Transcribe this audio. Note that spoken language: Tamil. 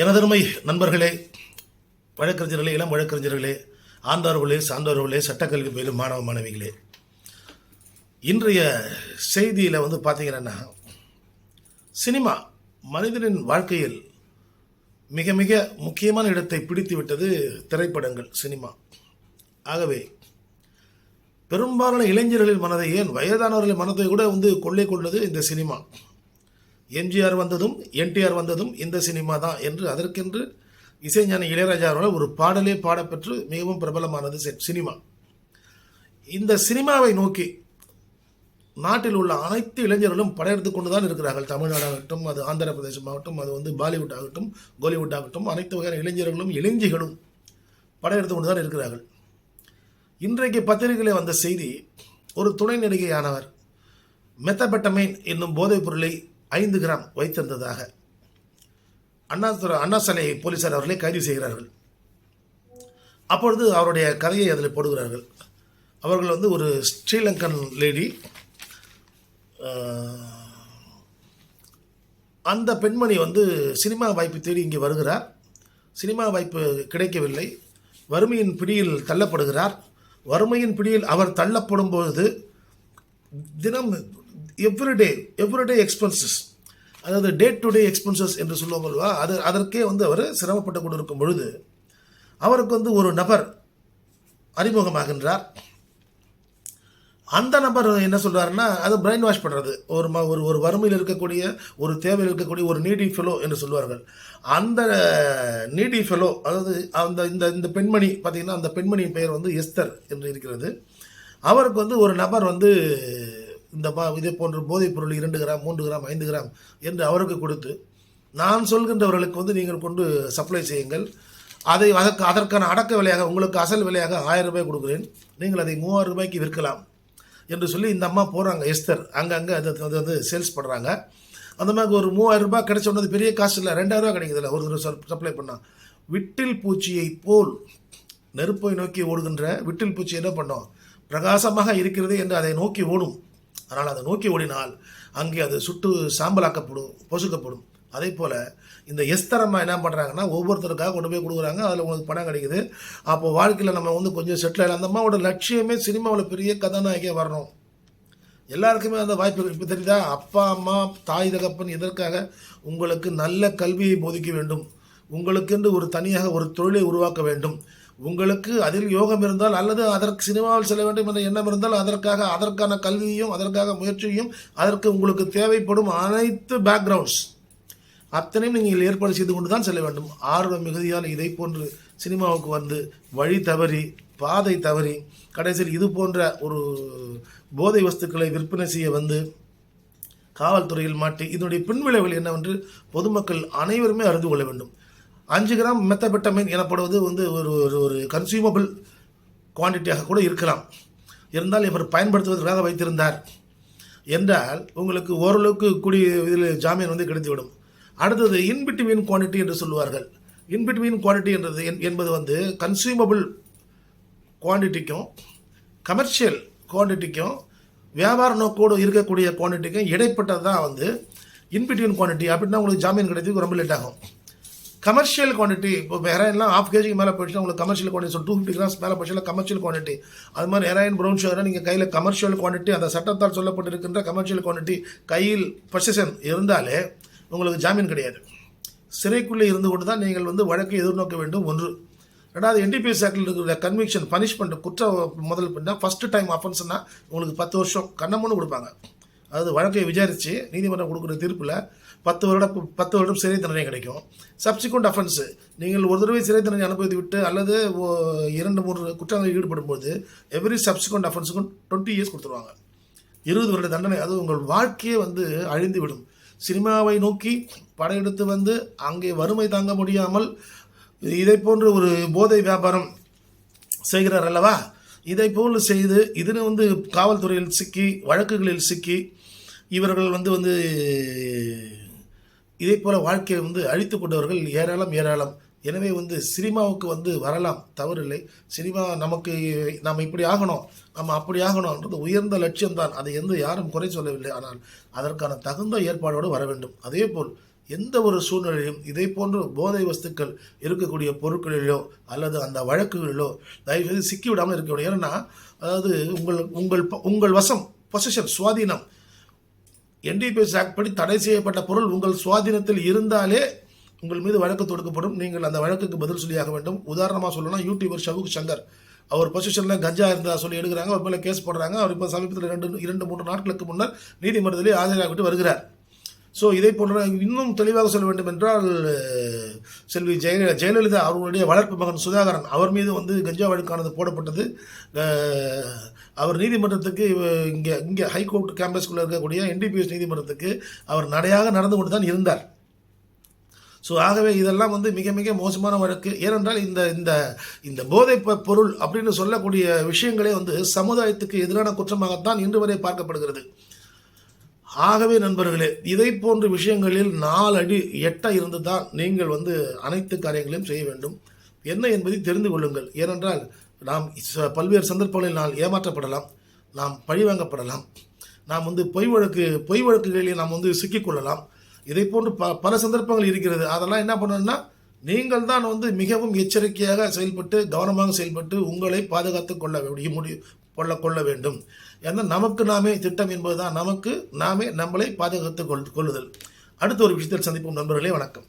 எனதருமை நண்பர்களே வழக்கறிஞர்களே இளம் வழக்கறிஞர்களே ஆண்டவர்களே சான்றோர்களே சட்டக்கல்வி பயிலும் மாணவ மாணவிகளே. இன்றைய செய்தியில் வந்து பார்த்தீங்கன்னா சினிமா மனிதனின் வாழ்க்கையில் மிக மிக முக்கியமான இடத்தை பிடித்து விட்டது திரைப்படங்கள் சினிமா. ஆகவே பெரும்பாலான இளைஞர்களின் மனதை ஏன் வயதானவர்களின் மனதை கூட வந்து கொள்ளை கொண்டது இந்த சினிமா. எம்ஜிஆர் வந்ததும் என்டிஆர் வந்ததும் இந்த சினிமா தான் என்று அதற்கென்று இசைஞானி இளையராஜா அவர்கள் ஒரு பாடலே பாடப்பெற்று மிகவும் பிரபலமானது சினிமா. இந்த சினிமாவை நோக்கி நாட்டில் உள்ள அனைத்து இளைஞர்களும் படையெடுத்து கொண்டு தான் இருக்கிறார்கள். தமிழ்நாடாகட்டும் அது ஆந்திர பிரதேசமாகட்டும் அது வந்து பாலிவுட் ஆகட்டும் கோலிவுட் ஆகட்டும் அனைத்து வகையான இளைஞர்களும் இளைஞிகளும் படையெடுத்து கொண்டு தான் இருக்கிறார்கள். இன்றைக்கு பத்திரிகையில் வந்த செய்தி ஒரு துணை நடிகையானவர் மெத்தபெட்டமைன் என்னும் போதைப் பொருளை ஐந்து கிராம் வைத்திருந்ததாக அண்ணாதுரை அண்ணாசாலை போலீசார் அவர்களை கைது செய்கிறார்கள். அப்பொழுது அவருடைய கதையை அதில் போடுகிறார்கள். அவர்கள் வந்து ஒரு ஸ்ரீலங்கன் லேடி அந்த பெண்மணி வந்து சினிமா வாய்ப்பு தேடி இங்கே வருகிறார் சினிமா வாய்ப்பு கிடைக்கவில்லை. வறுமையின் பிடியில் தள்ளப்படுகிறார். வறுமையின் பிடியில் அவர் தள்ளப்படும் பொழுது தினம் எவ்ரிடே எவ்ரிடே எக்ஸ்பென்சஸ் அதாவது டே டு டே எக்ஸ்பென்சஸ் என்று சொல்லுவாங்க அல்லவா? அது அதற்கே வந்து அவர் சிரமப்பட்டு கொண்டிருக்கும் பொழுது அவருக்கு வந்து ஒரு நபர் அறிமுகமாகின்றார். அந்த நபர் என்ன சொல்கிறாருன்னா அது பிரெயின் வாஷ் பண்ணுறது ஒரு ம ஒரு ஒரு வறுமையில் இருக்கக்கூடிய ஒரு தேவையில் இருக்கக்கூடிய ஒரு நீடி ஃபெலோ என்று சொல்வார்கள். அந்த நீடி ஃபெலோ அதாவது அந்த இந்த இந்த பெண்மணி பார்த்திங்கன்னா அந்த பெண்மணியின் பெயர் வந்து எஸ்தர் என்று இருக்கிறது. அவருக்கு வந்து ஒரு நபர் வந்து இந்த பா இதே போன்ற போதைப் பொருள் இரண்டு கிராம் மூன்று கிராம் ஐந்து கிராம் என்று அவருக்கு கொடுத்து நான் சொல்கின்றவர்களுக்கு வந்து நீங்கள் கொண்டு சப்ளை செய்யுங்கள். அதை அதற்கு அதற்கான அடக்க விலையாக உங்களுக்கு அசல் விலையாக ஆயிரம் ரூபாய் கொடுக்குறேன். நீங்கள் அதை மூவாயிரம் ரூபாய்க்கு விற்கலாம் என்று சொல்லி இந்த அம்மா போகிறாங்க எஸ்தர். அங்கங்கே அது அது வந்து சேல்ஸ் பண்ணுறாங்க அந்த மாதிரி ஒரு மூவாயிரம் ரூபாய் கிடைச்ச உடனே பெரிய காசு இல்லை ரெண்டாயிரம் ரூபாய் கிடைக்குதுல்ல ஒரு தடவை சப்ளை பண்ணால் விட்டில் பூச்சியை போல் நெருப்பை நோக்கி ஓடுகின்ற விட்டில் பூச்சி என்ன பண்ணோம்? பிரகாசமாக இருக்கிறது என்று அதை நோக்கி ஓடும். ஆனால் அதை நோக்கி ஓடினால் அங்கே அது சுட்டு சாம்பலாக்கப்படும் பொசுக்கப்படும். அதே போல் இந்த எஸ்தரம்மா என்ன பண்ணுறாங்கன்னா ஒவ்வொருத்தருக்காக கொண்டு போய் கொடுக்குறாங்க. அதில் உங்களுக்கு பணம் கிடைக்குது. அப்போ வாழ்க்கையில் நம்ம வந்து கொஞ்சம் செட்டில் ஆகலாம். அந்த அம்மாவோட லட்சியமே சினிமாவில் பெரிய கதாநாயகியாக வரணும். எல்லாருக்குமே அந்த வாய்ப்பு இப்போ தெரியுதா? அப்பா அம்மா தாய் தகப்பன் இதற்காக உங்களுக்கு நல்ல கல்வியை போதிக்க வேண்டும்? உங்களுக்கென்று ஒரு தனியாக ஒரு தொழிலை உருவாக்க வேண்டும்? உங்களுக்கு அதில் யோகம் இருந்தால் அல்லது அதற்கு சினிமாவில் செல்ல வேண்டும் என்ற எண்ணம் இருந்தால் அதற்காக அதற்கான கல்வியையும் அதற்காக முயற்சியையும் அதற்கு உங்களுக்கு தேவைப்படும் அனைத்து பேக்ரவுண்ட்ஸ் அத்தனையும் நீங்கள் ஏற்பாடு செய்து கொண்டு தான் செல்ல வேண்டும். ஆர்வம் மிகுதியால் இதை போன்று சினிமாவுக்கு வந்து வழி தவறி பாதை தவறி கடைசியில் இது போன்ற ஒரு போதை வஸ்துக்களை விற்பனை செய்ய வந்து காவல்துறையில் மாட்டி இதனுடைய பின்விளைவுகள் என்னவென்று பொதுமக்கள் அனைவருமே அறிந்து கொள்ள வேண்டும். அஞ்சு கிராம் மெத்தபெட்டமைன் எனப்படுவது வந்து ஒரு ஒரு ஒரு கன்சியூமபிள் குவான்டிட்டியாக கூட இருக்கலாம். இருந்தால் இவர் பயன்படுத்துவதற்காக வைத்திருந்தார். என்றால் உங்களுக்கு ஓரளவுக்கு கூடிய இதில் ஜாமீன் வந்து கிடைத்துவிடும். அடுத்தது இன்பிட்வீன் குவான்டிட்டி என்று சொல்லுவார்கள். இன்பிட்வீன் குவான்டிட்டி என்றது என்- என்பது வந்து கன்சியூமபிள் குவான்டிட்டிக்கும் கமர்ஷியல் குவான்டிட்டிக்கும் வியாபார நோக்கோடு இருக்கக்கூடிய குவான்டிட்டிக்கும் இடைப்பட்டது தான் வந்து இன்பிட்வீன் குவான்டிட்டி அப்படின்னா உங்களுக்கு ஜாமீன் கிடைக்கிறதுக்கு ரொம்ப லேட் ஆகும். கமர்ஷியல் குவான்டிட்டி இப்போ ஹெராயின்லாம் ஆஃப் கேஜிக்கு மேலே போயிடுச்சுன்னா உங்களுக்கு commercial quantity two fifty grams மேலே போயிடுச்சுன்னா கமர்ஷியல் குவான்டிட்டி அது மாதிரி ஹெராயின் ப்ரௌன் ஷுகரை நீங்கள் கையில் கமர்ஷியல் குவான்டிட்டி அந்த சட்டத்தால் சொல்லப்பட்டிருக்கின்ற கமர்ஷியல் குவான்டிட்டி கையில் பொசிஷன் இருந்தாலே உங்களுக்கு ஜாமீன் கிடையாது. சிறைக்குள்ளே இருந்து கொண்டு தான் நீங்கள் வந்து வழக்கை எதிர்நோக்க வேண்டும். ஒன்று. ரெண்டாவது என்டிபிஎஸ் ஆக்டில் இருக்கிற கன்விக்ஷன் பனிஷ்மெண்ட் குற்ற முதல் பண்ணால் ஃபஸ்ட்டு டைம் அஃபென்ஸ்னால் உங்களுக்கு பத்து வருஷம் கண்ணமுன்னு கொடுப்பாங்க. அதாவது வழக்கை விசாரித்து நீதிமன்றம் கொடுக்குற தீர்ப்பில் பத்து வருடம் பத்து வருடம் சிறை தண்டனை கிடைக்கும். சப்சிக்வெண்ட் அஃபென்ஸு நீங்கள் ஒரு தடவை சிறை தண்டனை அனுபவித்து விட்டு அல்லது ஓ- இரண்டு மூன்று குற்றங்களில் ஈடுபடும் போது எவ்ரி சப்சிக்வெண்ட் அஃபென்ஸுக்கும் டுவெண்ட்டி இயர்ஸ் கொடுத்துருவாங்க. இருபது வருட தண்டனை அது உங்கள் வாழ்க்கையே வந்து அழிந்து விடும் சினிமாவை நோக்கி படையெடுத்து வந்து அங்கே வறுமை தாங்க முடியாமல் இதை போன்ற ஒரு போதை வியாபாரம் செய்கிறார் அல்லவா? இதை போல் செய்து இதில் வந்து காவல்துறையில் சிக்கி வழக்குகளில் சிக்கி இவர்கள் வந்து வந்து இதே போல் வாழ்க்கையை வந்து அழித்து கொண்டவர்கள் ஏராளம் ஏராளம். எனவே வந்து சினிமாவுக்கு வந்து வரலாம் தவறில்லை. சினிமா நமக்கு நாம் இப்படி ஆகணும் நம்ம அப்படி ஆகணும்ன்றது உயர்ந்த லட்சியம்தான். அதை எந்த யாரும் குறை சொல்லவில்லை. ஆனால் அதற்கான தகுந்த ஏற்பாடோடு வர வேண்டும். அதே போல் எந்த ஒரு சூழ்நிலையும் இதை போன்ற போதை வஸ்துக்கள் இருக்கக்கூடிய பொருட்களிலோ அல்லது அந்த வழக்குகளிலோ தயவுசெய்து சிக்கிவிடாமல் இருக்க வேண்டும். ஏன்னா அதாவது உங்கள் உங்கள் உங்கள் வசம் பொசிஷன் சுவாதீனம் என்டிபிஎஸ் ஆக்ட் படி தடை செய்யப்பட்ட பொருள் உங்கள் சுவாதீனத்தில் இருந்தாலே உங்கள் மீது வழக்கு தொடுக்கப்படும். நீங்கள் அந்த வழக்குக்கு பதில் சொல்லியாக வேண்டும். உதாரணமாக சொல்லணும்னா யூடியூபர் ஷவுக் சங்கர் அவர் பொசிஷனில் கஞ்சா இருந்தா சொல்லி எடுக்கிறாங்க. அவர் மேலே கேஸ் போடுறாங்க. அவர் இப்போ சமீபத்தில் ரெண்டு இரண்டு மூன்று நாட்களுக்கு முன்னர் நீதிமன்றத்திலே ஆஜராகிவிட்டு வருகிறார். ஸோ இதை போன்ற இன்னும் தெளிவாக சொல்ல வேண்டும் என்றால் செல்வி ஜெய ஜெயலலிதா அவர்களுடைய வளர்ப்பு மகன் சுதாகரன் அவர் மீது வந்து கஞ்சா வழக்கானது போடப்பட்டது. அவர் நீதிமன்றத்துக்கு இங்கே இங்கே ஹைகோர்ட் கேம்பஸ்குள்ளே இருக்கக்கூடிய என்டிபிஎஸ் நீதிமன்றத்துக்கு அவர் நடையாக நடந்து கொண்டு தான் இருந்தார். ஸோ ஆகவே இதெல்லாம் வந்து மிக மிக மோசமான வழக்கு. ஏனென்றால் இந்த இந்த இந்த போதை பொருள் அப்படின்னு சொல்லக்கூடிய விஷயங்களே வந்து சமுதாயத்துக்கு எதிரான குற்றமாகத்தான் இன்று வரை பார்க்கப்படுகிறது. ஆகவே நண்பர்களே இதை போன்ற விஷயங்களில் நாலு அடி எட்ட இருந்து தான் நீங்கள் வந்து அனைத்து காரியங்களையும் செய்ய வேண்டும். என்ன என்பதை தெரிந்து கொள்ளுங்கள். ஏனென்றால் நாம் ச- பல்வேறு சந்தர்ப்பங்களில் நாம் ஏமாற்றப்படலாம் நாம் பழிவாங்கப்படலாம் நாம் வந்து பொய் வழக்கு பொய் வழக்குகளில் நாம் வந்து சிக்கிக்கொள்ளலாம். இதை போன்று ப பல சந்தர்ப்பங்கள் இருக்கிறது. அதெல்லாம் என்ன பண்ணணும்னா நீங்கள் தான் வந்து மிகவும் எச்சரிக்கையாக செயல்பட்டு கவனமாக செயல்பட்டு உங்களை பாதுகாத்து கொள்ள முடியும் முடியும் கொள்ள கொள்ள வேண்டும். ஏன்னா நமக்கு நாமே திட்டம் என்பதுதான். நமக்கு நாமே நம்மளை பாதுகாத்து கொள் கொள்ளுதல். அடுத்த ஒரு விஷயத்தில் சந்திப்போம். நண்பர்களே வணக்கம்.